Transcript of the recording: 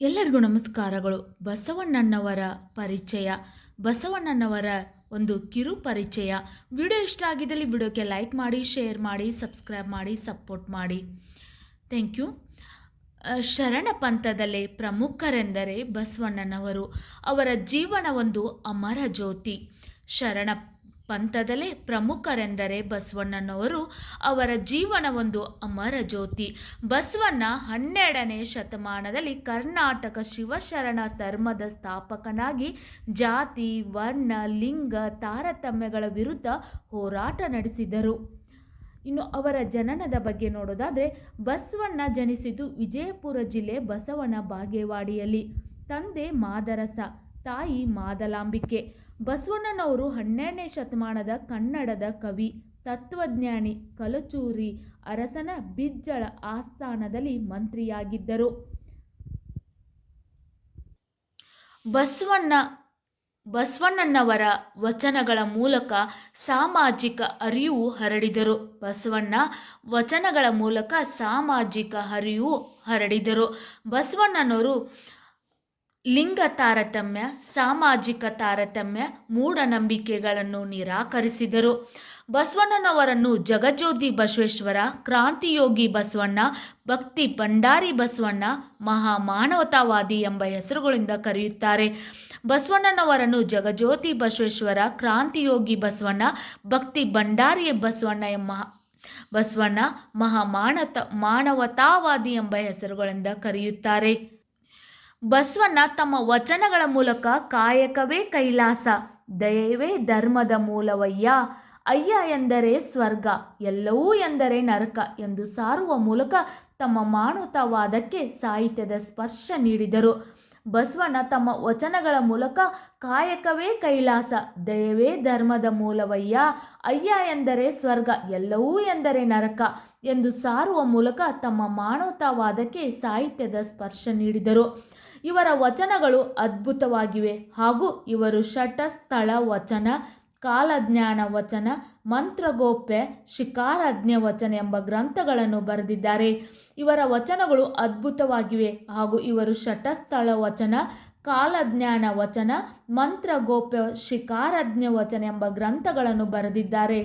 ಎಲ್ಲರಿಗೂ ನಮಸ್ಕಾರಗಳು. ಬಸವಣ್ಣನವರ ಪರಿಚಯ. ಬಸವಣ್ಣನವರ ಒಂದು ಕಿರು ಪರಿಚಯ. ವಿಡಿಯೋ ಇಷ್ಟ ಆಗಿದ್ದಲ್ಲಿ ವಿಡಿಯೋಕ್ಕೆ ಲೈಕ್ ಮಾಡಿ, ಶೇರ್ ಮಾಡಿ, ಸಬ್ಸ್ಕ್ರೈಬ್ ಮಾಡಿ, ಸಪೋರ್ಟ್ ಮಾಡಿ. Thank you. ಶರಣ ಪಂಥದಲ್ಲೇ ಪ್ರಮುಖರೆಂದರೆ ಬಸವಣ್ಣನವರು. ಅವರ ಜೀವನ ಒಂದು ಅಮರ ಜ್ಯೋತಿ. ಶರಣ ಪಂಥದಲ್ಲೇ ಪ್ರಮುಖರೆಂದರೆ ಬಸವಣ್ಣನವರು. ಅವರ ಜೀವನ ಒಂದು ಅಮರ ಜ್ಯೋತಿ. ಬಸವಣ್ಣ ಹನ್ನೆರಡನೇ ಶತಮಾನದಲ್ಲಿ ಕರ್ನಾಟಕ ಶಿವಶರಣ ಧರ್ಮದ ಸ್ಥಾಪಕನಾಗಿ ಜಾತಿ, ವರ್ಣ, ಲಿಂಗ, ತಾರತಮ್ಯಗಳ ವಿರುದ್ಧ ಹೋರಾಟ ನಡೆಸಿದರು. ಇನ್ನು ಅವರ ಜನನದ ಬಗ್ಗೆ ನೋಡೋದಾದರೆ, ಬಸವಣ್ಣ ಜನಿಸಿದ್ದು ವಿಜಯಪುರ ಜಿಲ್ಲೆ ಬಸವನ ಬಾಗೇವಾಡಿಯಲ್ಲಿ. ತಂದೆ ಮಾದರಸ, ತಾಯಿ ಮಾದಲಾಂಬಿಕೆ. ಬಸವಣ್ಣನವರು ಹನ್ನೆರಡನೇ ಶತಮಾನದ ಕನ್ನಡದ ಕವಿ, ತತ್ವಜ್ಞಾನಿ, ಕಲಚೂರಿ, ಅರಸನ ಬಿಜ್ಜಳ ಆಸ್ಥಾನದಲ್ಲಿ ಮಂತ್ರಿಯಾಗಿದ್ದರು. ಬಸವಣ್ಣ, ಬಸವಣ್ಣನವರ ವಚನಗಳ ಮೂಲಕ ಸಾಮಾಜಿಕ ಅರಿವು ಹರಡಿದರು. ಬಸವಣ್ಣ ವಚನಗಳ ಮೂಲಕ ಸಾಮಾಜಿಕ ಅರಿವು ಹರಡಿದರು. ಬಸವಣ್ಣನವರು ಲಿಂಗ ತಾರತಮ್ಯ, ಸಾಮಾಜಿಕ ತಾರತಮ್ಯ, ಮೂಢನಂಬಿಕೆಗಳನ್ನು ನಿರಾಕರಿಸಿದರು. ಬಸವಣ್ಣನವರನ್ನು ಜಗಜ್ಯೋತಿ ಬಸವೇಶ್ವರ, ಕ್ರಾಂತಿಯೋಗಿ ಬಸವಣ್ಣ, ಭಕ್ತಿ ಭಂಡಾರಿ ಬಸವಣ್ಣ ಮಹಾ ಮಾನವತಾವಾದಿ ಎಂಬ ಹೆಸರುಗಳಿಂದ ಕರೆಯುತ್ತಾರೆ. ಬಸವಣ್ಣನವರನ್ನು ಜಗಜ್ಯೋತಿ ಬಸವೇಶ್ವರ, ಕ್ರಾಂತಿಯೋಗಿ ಬಸವಣ್ಣ, ಭಕ್ತಿ ಭಂಡಾರಿ ಬಸವಣ್ಣ ಎಂಬ ಬಸವಣ್ಣ ಮಹಾ ಮಾನತ ಮಾನವತಾವಾದಿ ಎಂಬ ಹೆಸರುಗಳಿಂದ ಕರೆಯುತ್ತಾರೆ. ಬಸವಣ್ಣ ತಮ್ಮ ವಚನಗಳ ಮೂಲಕ ಕಾಯಕವೇ ಕೈಲಾಸ. ದಯವೇ ಧರ್ಮದ ಮೂಲವಯ್ಯ. ಅಯ್ಯ ಎಂದರೆ ಸ್ವರ್ಗ, ಎಲ್ಲವೂ ಎಂದರೆ ನರಕ ಎಂದು ಸಾರುವ ಮೂಲಕ ತಮ್ಮ ಮಾನವತಾವಾದಕ್ಕೆ ಸಾಹಿತ್ಯದ ಸ್ಪರ್ಶ ನೀಡಿದರು. ಬಸವಣ್ಣ ತಮ್ಮ ವಚನಗಳ ಮೂಲಕ ಕಾಯಕವೇ ಕೈಲಾಸ, ದಯವೇ ಧರ್ಮದ ಮೂಲವಯ್ಯ. ಅಯ್ಯ ಎಂದರೆ ಸ್ವರ್ಗ, ಎಲ್ಲವೂ ಎಂದರೆ ನರಕ ಎಂದು ಸಾರುವ ಮೂಲಕ ತಮ್ಮ ಮಾನವತಾವಾದಕ್ಕೆ ಸಾಹಿತ್ಯದ ಸ್ಪರ್ಶ ನೀಡಿದರು. ಇವರ ವಚನಗಳು ಅದ್ಭುತವಾಗಿವೆ ಹಾಗೂ ಇವರು ಶಟಸ್ಥಳ ವಚನ ಕಾಲಜ್ಞಾನ ವಚನ, ಮಂತ್ರಗೋಪ್ಯ, ಶಿಕಾರಜ್ಞ ವಚನ ಎಂಬ ಗ್ರಂಥಗಳನ್ನು ಬರೆದಿದ್ದಾರೆ. ಇವರ ವಚನಗಳು ಅದ್ಭುತವಾಗಿವೆ ಹಾಗೂ ಇವರು ಶಟಸ್ಥಳ ವಚನ, ಕಾಲಜ್ಞಾನ ವಚನ, ಮಂತ್ರಗೋಪ್ಯ, ಶಿಕಾರಜ್ಞ ವಚನ ಎಂಬ ಗ್ರಂಥಗಳನ್ನು ಬರೆದಿದ್ದಾರೆ.